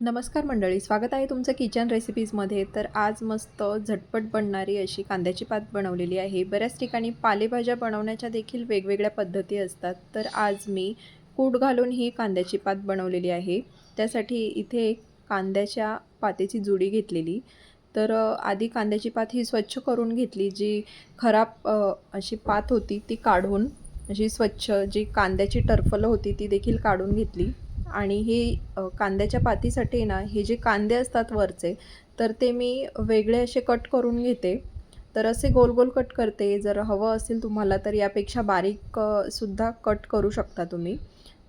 नमस्कार मंडळी स्वागत आहे तुमचं किचन रेसिपीजमध्ये. तर आज मस्त झटपट बनणारी अशी कांद्याची पात बनवलेली आहे. बऱ्याच ठिकाणी पालेभाज्या बनवण्याच्या देखील वेगवेगळ्या पद्धती असतात. तर आज मी कूट घालून ही कांद्याची पात बनवलेली आहे. त्यासाठी इथे एक कांद्याच्या पातेची जुडी घेतलेली. तर आधी कांद्याची पात ही स्वच्छ करून घेतली जी खराब अशी पात होती ती काढून अशी स्वच्छ जी कांद्याची टरफलं होती ती देखील काढून घेतली. आणि ही कांद्याच्या पातीसाठी ना हे जे कांदे असतात वरचे तर ते मी वेगळे असे कट करून घेते. तर असे गोल गोल कट करते. जर हवं असेल तुम्हाला तर यापेक्षा बारीक सुद्धा कट करू शकता तुम्ही.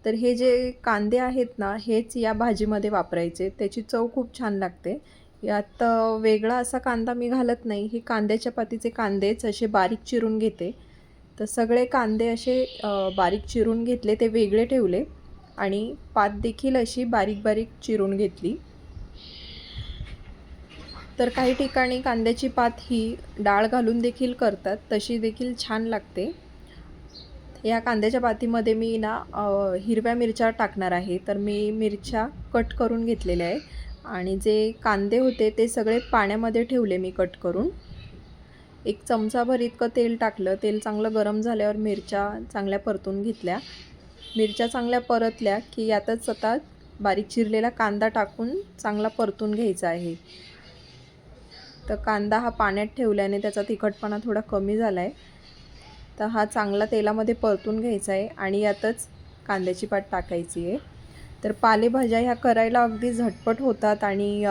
तर हे जे कांदे आहेत ना हेच या भाजीमध्ये वापरायचे. त्याची चव खूप छान लागते. यात वेगळा असा कांदा मी घालत नाही. हे कांद्याच्या पातीचे कांदेच असे बारीक चिरून घेते. तर सगळे कांदे असे बारीक चिरून घेतले ते वेगळे ठेवले. आणि पात देखील अशी बारीक बारीक चिरून घेतली. तर काही ठिकाणी कांद्याची पात ही डाळ घालून देखील करतात तशी देखील छान लागते. या कांद्याच्या पातीमध्ये मी ना हिरव्या मिरच्या टाकणार आहे. तर मी मिरच्या कट करून घेतलेल्या आहे आणि जे कांदे होते ते सगळे पाण्यामध्ये ठेवले मी कट करून. एक चमचाभर इतकं तेल टाकलं तेल चांगलं गरम झाल्यावर मिरच्या चांगल्या परतून घेतल्या. मिरच्या चांगल्या परतल्या की यातच आता बारीक चिरलेला कांदा टाकून चांगला परतून घ्यायचा आहे. तर कांदा हा पाण्यात ठेवल्याने त्याचा तिखटपणा थोडा कमी झाला आहे तर हा चांगला तेलामध्ये परतून घ्यायचा आहे आणि यातच कांद्याची पात टाकायची आहे. तर पालेभाज्या ह्या करायला अगदी झटपट होतात आणि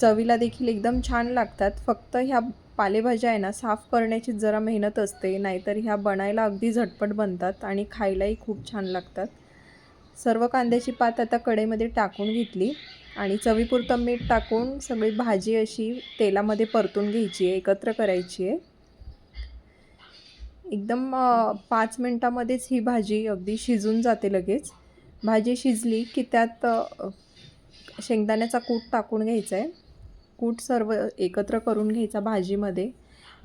चवीला देखील एकदम छान लागतात. फक्त ह्या पालेभाज्या आहे ना साफ करण्याची जरा मेहनत असते नाहीतर ह्या बनायला अगदी झटपट बनतात आणि खायलाही खूप छान लागतात. सर्व कांद्याची पात आता कढईमध्ये टाकून घेतली आणि चवीपुरतं मीठ टाकून सगळी भाजी अशी तेलामध्ये परतून घ्यायची आहे एकत्र करायची आहे. एकदम पाच मिनटामध्येच ही भाजी अगदी शिजून जाते लगेच. भाजी शिजली की त्यात शेंगदाण्याचा कूट टाकून घ्यायचा आहे कूट सर्व एकत्र करून घ्यायचा भाजीमध्ये.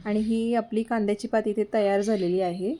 आणि ही आपली कांद्याची पात इथे तयार झालेली आहे.